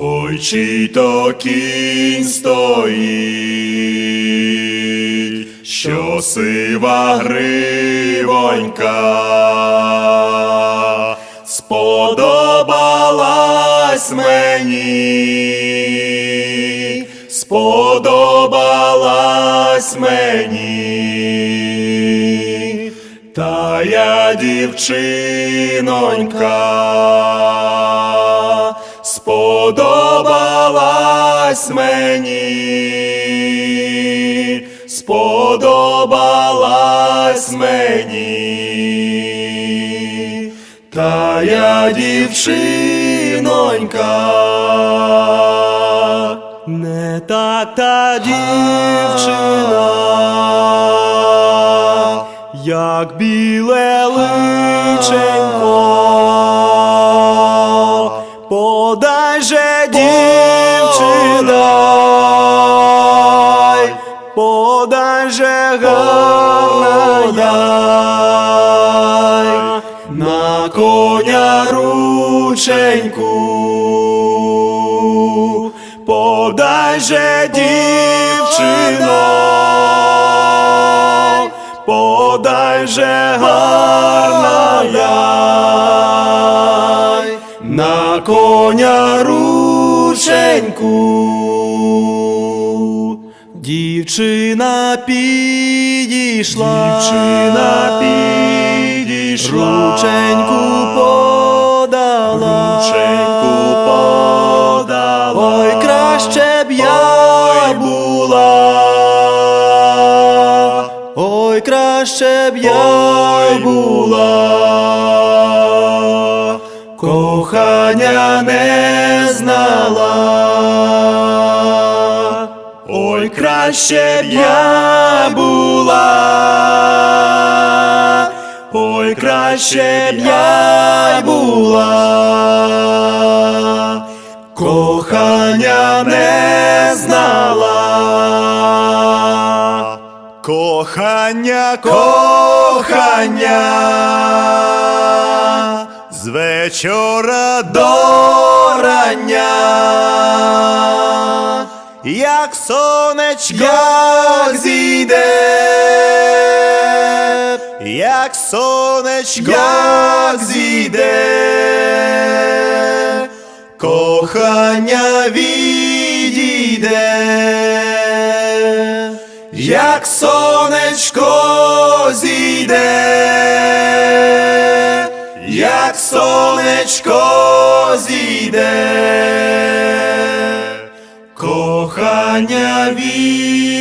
Ой, чи то кінь стоїть, що сива гривонька сподобалась мені, сподобалась мені, та я дівчинонька, сподобалась мені, сподобалась мені, та я дівчинонька. Не так та дівчина, як біле личенько, подай же дівчина, подай. Же гарна на коня рученьку, подай же дівчино, подай же гарна на коня рученьку. Дівчина підійшла, Дівчина підійшла, рученьку подала, рученьку подала. Ой, краще б я була, ой, краще б я Ой, була, кохання не знала. Ой, краще б я була, ой, краще б я була, кохання не знала. Кохання, кохання, вечора до рання. Як сонечко Як зійде, як сонечко як зійде, кохання відійде, як сонечко зійде, як сонечко зійде, кохання відійде.